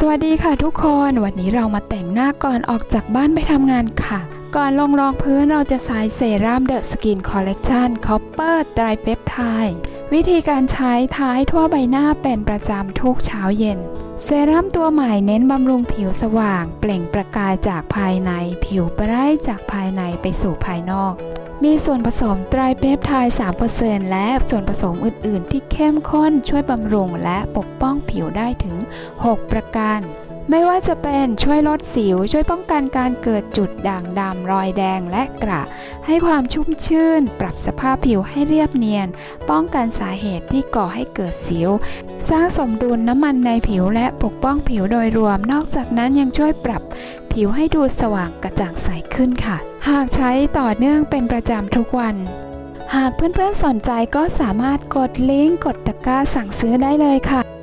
สวัสดีค่ะทุกคนวันนี้เรามาแต่งหน้าก่อนออกจากบ้านไปทำงานค่ะ ก่อนลงรองพื้นเราจะใช้เซรั่มเดอะสกินคอลเลกชันคอปเปอร์ไตรเปปไทด์วิธีการใช้ทาให้ทั่วใบหน้าเป็นประจำทุกเช้าเย็น เซรั่มตัวใหม่เน้นบำรุงผิวสว่าง เปล่งประกายจากภายใน ผิวไบรท์จากภายในไปสู่ภายนอก มีส่วนผสมไตรเปปไทด์3%และส่วนผสมอื่น ๆ ที่เข้มข้นช่วยบำรุงและปกป้องผิวได้ถึง 6 ประการ ไม่ว่าจะเป็นช่วยลดสิว ช่วยป้องกันการเกิดจุดด่างดำรอยแดงและกระ ให้ความชุ่มชื่น ปรับสภาพผิวให้เรียบเนียน ป้องกันสาเหตุที่ก่อให้เกิดสิว สร้างสมดุลน้ำมันในผิวและปกป้องผิวโดยรวม นอกจากนั้นยังช่วยปรับผิวให้ดูสว่างกระจ่างใสขึ้นค่ะ หากใช้ต่อเนื่องเป็นประจำทุกวันหากเพื่อนๆสนใจก็สามารถกดลิงก์กดตะกร้าสั่งซื้อได้เลยค่ะ